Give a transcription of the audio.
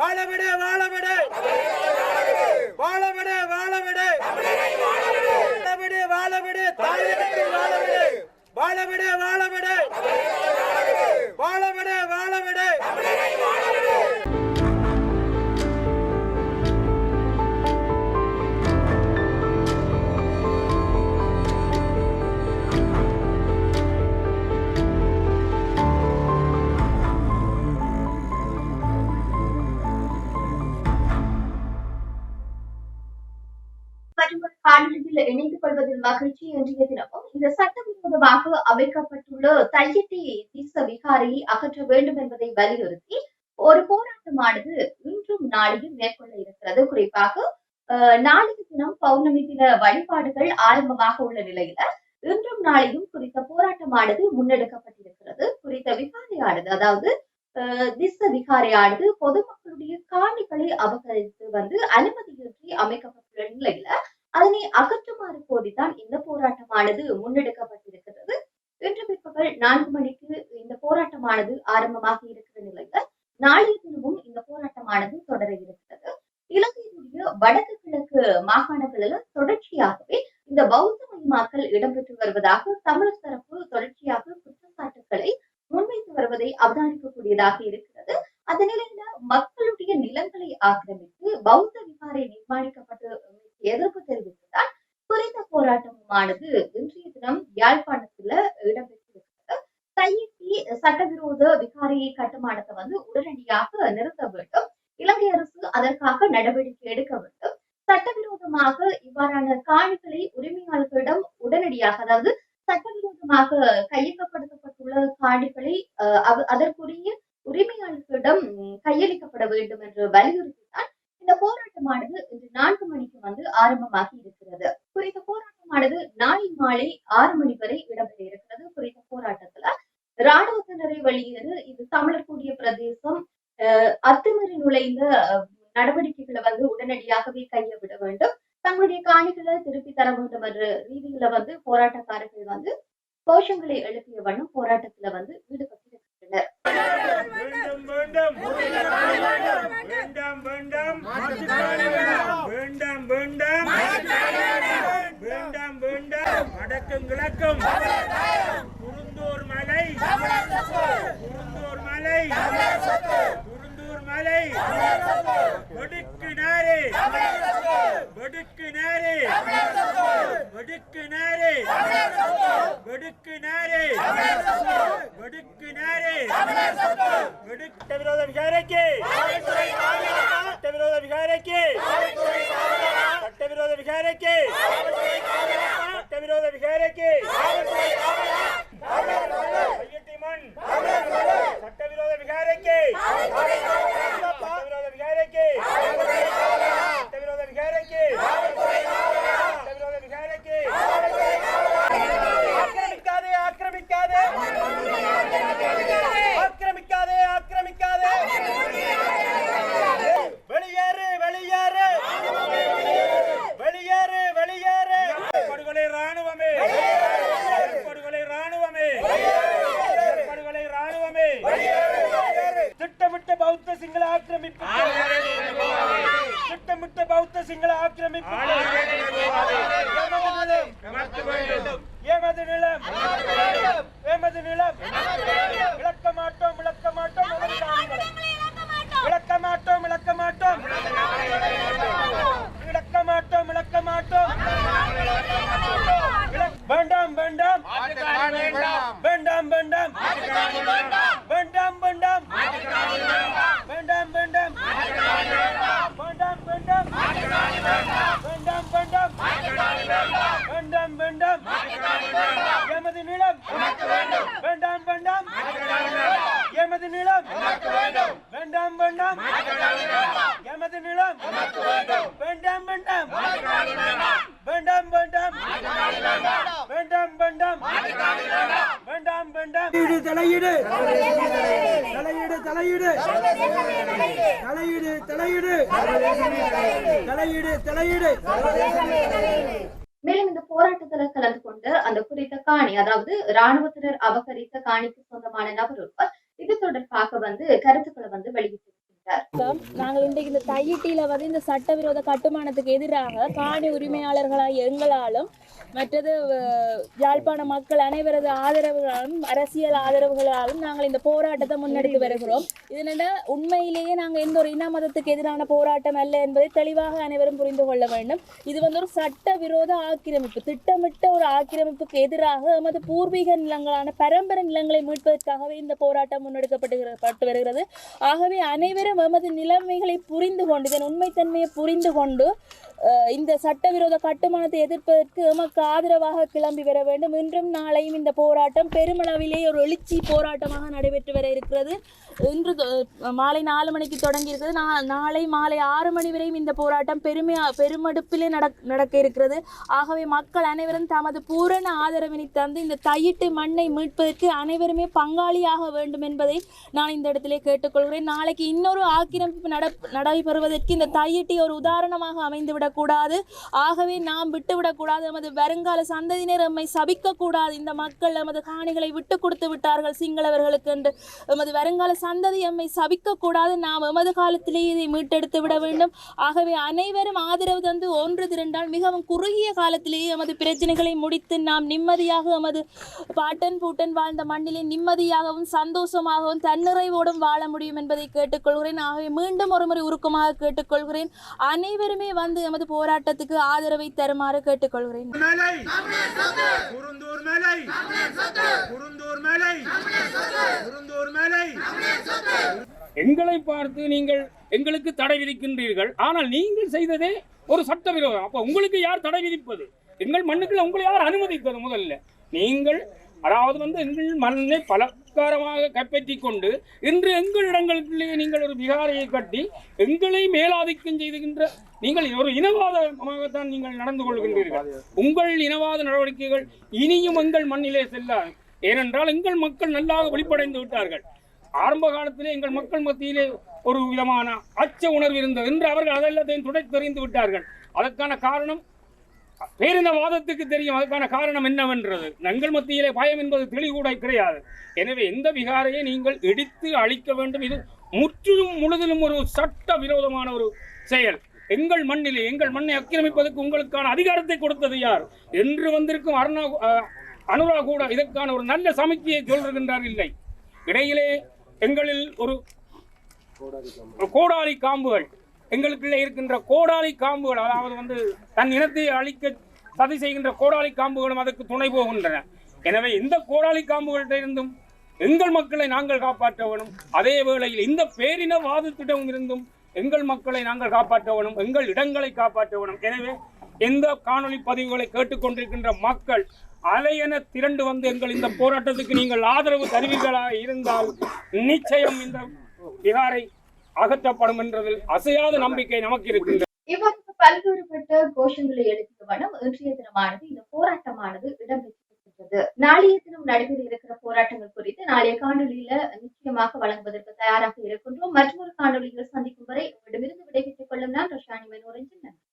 வாழவிடு வாழவிடு. வாழவிடு வாழவிடு. வாழவிடு வாழவிடு. தாயகத்தில் வாழவிடு. வாழவிடு வாழவிடு. காணொலியில் கொள்வதில் மகிழ்ச்சி இன்றைய தினமும். இந்த சட்டவிரோதமாக அமைக்கப்பட்டுள்ள தையத்தை தீச விகாரியை அகற்ற வேண்டும் என்பதை வலியுறுத்தி ஒரு போராட்டமானது இன்றும் நாளையும் மேற்கொள்ள இருக்கிறது. குறிப்பாக நாளைய தினம் பௌர்ணமி தின வழிபாடுகள் ஆரம்பமாக உள்ள நிலையில இன்றும் நாளையும் குறித்த போராட்டமானது முன்னெடுக்கப்பட்டிருக்கிறது. குறித்த விகாரையானது அதாவது திச திஸ்ஸ விகாரையானது பொதுமக்களுடைய காணிகளை அபகரித்து வந்து அனுமதியின்றி அமைக்கப்பட்டுள்ள நிலையில அதனை அகற்றுமாறு போதுதான் இந்த போராட்டமானது முன்னெடுக்கப்பட்டிருக்கிறது. இன்று பிற்பகல் நான்கு மணிக்கு இந்த போராட்டமானது ஆரம்பமாக இருக்கிற நிலையில நாளைய தினமும் இந்த போராட்டமானது தொடர இருக்கிறது. இலங்கையினுடைய வடக்கு கிழக்கு மாகாணங்களில் தொடர்ச்சியாகவே இந்த பௌத்த மயமாக்கல் இடம்பெற்று வருவதாக தமிழர் தரப்பு தொடர்ச்சியாக குற்றச்சாட்டுக்களை முன்வைத்து வருவதை அவதானிக்கக்கூடியதாக இருக்கிறது. அந்த நிலையில மக்களுடைய நிலங்களை ஆக்கிரமித்து பௌத்த விகாரை நிர்மாணிக்கப்பட்டு எதிர்ப்பு தெரிவித்து குறித்த போராட்டமானது இன்றைய தினம் யாழ்ப்பாணத்துல இடம்பெற்றிருக்கிறது. கையெட்டி சட்டவிரோத விகாரியை கட்டுமானத்தை வந்து உடனடியாக நிறுத்த வேண்டும். இலங்கை அரசு அதற்காக நடவடிக்கை எடுக்க வேண்டும். சட்டவிரோதமாக இவ்வாறான காணிகளை உரிமையாளர்களிடம் உடனடியாக அதாவது சட்டவிரோதமாக கையகப்படுத்தப்பட்டுள்ள காணிகளை அஹ், அவ- அதற்குரிய உரிமையாளர்களிடம் கையளிக்கப்பட வேண்டும் என்று வலியுறுத்தினார் இந்த போராட்டமானது இன்று நான்கு மணிக்கு வந்து ஆரம்பமாகி இருக்கிறது. குறித்த போராட்டமானது நாளை மாலை ஆறு மணி வரை இடம்பெற இருக்கிறது. குறித்த போராட்டத்துல ராணுவத்தினரை வெளியேறு இது தமிழர் கூடிய பிரதேசம் அத்துமீறி நுழைந்த நடவடிக்கைகளை வந்து உடனடியாகவே கைய விட வேண்டும். தங்களுடைய காணிகளை திருப்பி தர வேண்டும் என்ற ரீதியில வந்து போராட்டக்காரர்கள் வந்து கோஷங்களை எழுப்பிய வண்ணம் போராட்டத்துல வந்து ஈடுபட்டு வேண்டும் வேண்டும் வேண்டாம் வேண்டாம் வேண்டாம் வேண்டாம் வேண்டாம் வேண்டாம் வடக்கும் குருந்தூர் மலை. குருந்தூர் மலை. குருந்தூர் மலை. ஒடுக்கு நேரே ஒடுக்கு நேரே ஒடுக்கு நேரே ஒடுக்கு நேரே ஒடுக்கு நேரே ஒடுக்க விரோத விகாரைக்கு. சட்ட விரோத விகாரைக்கு. சட்ட விரோத விகாரைக்கு. பேரைக்கு சட்டவிரோத விகாரைக்கு ஆக்கிரமிப்பு திட்டமிட்ட பௌத்த சிங்கள ஆக்கிரமிப்பு எமது நிலம் எமது நிலம் இழக்க மாட்டோம் இழக்க மாட்டோம். இழக்க மாட்டோம் இழக்க மாட்டோம் வேண்டாம். வேண்டாம் எமது நிலம். வேண்டாம். வேண்டாம் வேண்டாம். வேண்டாம். வேண்டாம் வேண்டாம். வேண்டாம். வேண்டாம் தலையீடு தலையீடு. தலையீடு தலையீடு. தலையீடு தலையீடு. தலையீடு மேலும் இந்த போராட்டத்துல கலந்து கொண்டு அந்த குறித்த காணி அதாவது ராணுவத்தினர் அபகரித்த காணிக்கு சொந்தமான நபர் ஒருவர் இது தொடர்பாக வந்து கருத்துக்களை வந்து வெளியிட்டு நாங்கள் இன்றைக்கு இந்த தையிட்டியில வந்து இந்த சட்டவிரோத கட்டுமானத்துக்கு எதிராக காணி உரிமையாளர்களாக எங்களாலும் மற்றது யாழ்ப்பாண மக்கள் அனைவரது ஆதரவுகளாலும் அரசியல் ஆதரவுகளாலும் நாங்கள் இந்த போராட்டத்தை முன்னெடுத்து வருகிறோம். இதனால உண்மையிலேயே நாங்கள் எந்த ஒரு இன மதத்துக்கு எதிரான போராட்டம் அல்ல என்பதை தெளிவாக அனைவரும் புரிந்து கொள்ள வேண்டும். இது வந்து ஒரு சட்டவிரோத ஆக்கிரமிப்பு. திட்டமிட்ட ஒரு ஆக்கிரமிப்புக்கு எதிராக எமது பூர்வீக நிலங்களான பரம்பரை நிலங்களை மீட்பதற்காகவே இந்த போராட்டம் முன்னெடுக்கப்பட்டு வருகிறது. ஆகவே அனைவரும் எமது நிலைமைகளை புரிந்து கொண்டு இதன் உண்மைத்தன்மையை புரிந்து கொண்டு இந்த சட்டவிரோத கட்டுமானத்தை எதிர்ப்பதற்கு எமக்கு ஆதரவாக கிளம்பி வர வேண்டும். இன்றும் நாளையும் இந்த போராட்டம் பெருமளவிலே ஒரு எழுச்சி போராட்டமாக நடைபெற்று வர இருக்கிறது. இன்று மாலை நாலு மணிக்கு தொடங்கி இருக்கிறது. நா- நாளை மாலை ஆறு மணி வரையும் இந்த போராட்டம் பெருமையா பெருமடுப்பிலே நடக் நடக்க இருக்கிறது. ஆகவே மக்கள் அனைவரும் தமது பூரண ஆதரவினை தந்து இந்த தையிட்டு மண்ணை மீட்பதற்கு அனைவருமே பங்காளியாக வேண்டும் என்பதை நான் இந்த இடத்திலே கேட்டுக்கொள்கிறேன். நாளைக்கு இன்னொரு ஆக்கிரமிப்பு நட நடைபெறுவதற்கு இந்த தையிட்டி ஒரு உதாரணமாக அமைந்துவிட விட்டுவிடக்கூடாது ஆகவே நாம் விட்டுவிடக்கூடாது. எமது வருங்கால சந்ததியினர் எம்மை சபிக்கக்கூடாது. இந்த மக்கள் எமது காணிகளை விட்டு கொடுத்து விட்டார்கள் சிங்களவர்களுக்கு என்று. எமது வருங்கால சந்ததி எம்மை சபிக்கக்கூடாது. நாம் எமது காலத்திலேயே இதை மீட்டெடுத்து விட வேண்டும். ஆகவே அனைவரும் ஆதரவு தந்து ஒன்று திரண்டால் மிகவும் குறுகிய காலத்திலேயே எமது பிரச்சனைகளை முடித்து நாம் நிம்மதியாக எமது பாட்டன் பூட்டன் வாழ்ந்த மண்ணிலே நிம்மதியாகவும் சந்தோஷமாகவும் தன்னிறைவோடும் வாழ முடியும் என்பதை கேட்டுக்கொள்கிறேன். ஆகவே மீண்டும் ஒருமுறை உருக்கமாக கேட்டுக்கொள்கிறேன். அனைவருமே வந்து எமது போராட்டத்துக்கு ஆதரவை தருமாறு கேட்டுக்கொள்கிறேன். எங்களை பார்த்து நீங்கள் எங்களுக்கு தடை விதிக்கின்றீர்கள். ஆனால் நீங்கள் செய்ததே ஒரு சட்டவிரோதம். அப்போ உங்களுக்கு யார் தடை விதிப்பது? எங்கள் மண்ணுக்குள்ள உங்களை யார் அனுமதித்தது முதல்ல? நீங்கள் அதாவது வந்து எங்கள் மண்ணை பலக்காரமாக கைப்பற்றி கொண்டு இன்று எங்கள் நீங்கள் ஒரு விகாரையை கட்டி எங்களை மேலாதிக்கம் செய்துகின்ற நீங்கள் ஒரு இனவாதமாகத்தான் நீங்கள் நடந்து கொள்கின்றீர்கள். உங்கள் இனவாத நடவடிக்கைகள் இனியும் எங்கள் மண்ணிலே செல்லாது ஏனென்றால் எங்கள் மக்கள் நல்லாக வெளிப்படைந்து விட்டார்கள். ஆரம்ப காலத்திலே எங்கள் மக்கள் மத்தியிலே ஒரு விதமான அச்ச உணர்வு இருந்தது. என்று அவர்கள் அதெல்லாத்தையும் துடைத்தெறிந்து விட்டார்கள். அதற்கான காரணம் பேர் இந்த வாதத்துக்கு தெரியும்? அதற்கான காரணம் என்னவென்றது? எங்கள் மத்தியிலே பயம் என்பது தெளிவுகூட கிடையாது. எனவே எந்த விகாரையை நீங்கள் இடித்து அழிக்க வேண்டும்? இது முற்றிலும் முழுதிலும் ஒரு சட்ட விரோதமான ஒரு செயல். எங்கள் மண்ணிலே எங்கள் மண்ணை ஆக்கிரமிப்பதற்கு உங்களுக்கான அதிகாரத்தை கொடுத்தது யார்? என்று வந்திருக்கும் அருணா அஹ், அனுரா கூட இதற்கான ஒரு நல்ல சமிக்கையை சொல்கின்றார் இல்லை. இடையிலே எங்களில் ஒரு ஒரு கோடாலி காம்புகள் எங்களுக்குள்ளே இருக்கின்ற கோடாலி காம்புகள் அதாவது வந்து தன் இனத்தை அழிக்க சதி செய்கின்ற கோடாலி காம்புகளும் அதற்கு துணை போகின்றன. எனவே இந்த கோடாலி காம்புகளிடம் இருந்தும் எங்கள் மக்களை நாங்கள் காப்பாற்ற வேணும். அதே வேளையில் இந்த பேரினவாதத்திடம் இருந்தும் எங்கள் மக்களை நாங்கள் காப்பாற்ற வேணும். எங்கள் இடங்களை காப்பாற்ற வேணும். எனவே எந்த காணொலி பதிவுகளை கேட்டுக்கொண்டிருக்கின்ற மக்கள் அலையென திரண்டு வந்து எங்கள் இந்த போராட்டத்துக்கு நீங்கள் ஆதரவு தருவீர்களாக இருந்தால் நிச்சயம் இந்த விகாரை அகற்றப்படும் என்றதில் அசையாத நம்பிக்கை நமக்கு இருக்கின்றது. இவ்வாறு பல்வேறுபட்ட கோஷங்களை எடுத்த வண்ணம் இன்றைய தினமானது இந்த போராட்டமானது இடம்பெற்றிருக்கின்றது. நாளைய தினம் நடைபெற இருக்கிற போராட்டங்கள் குறித்து நாளைய காணொலியில நிச்சயமாக வழங்குவதற்கு தயாராக இருக்கின்றோம். மற்றொரு காணொலியில் சந்திக்கும் வரை உங்களிடமிருந்து விடைபெற்றுக் கொள்ளும் நான் ரஷானி மனோரஞ்சன். நன்றி.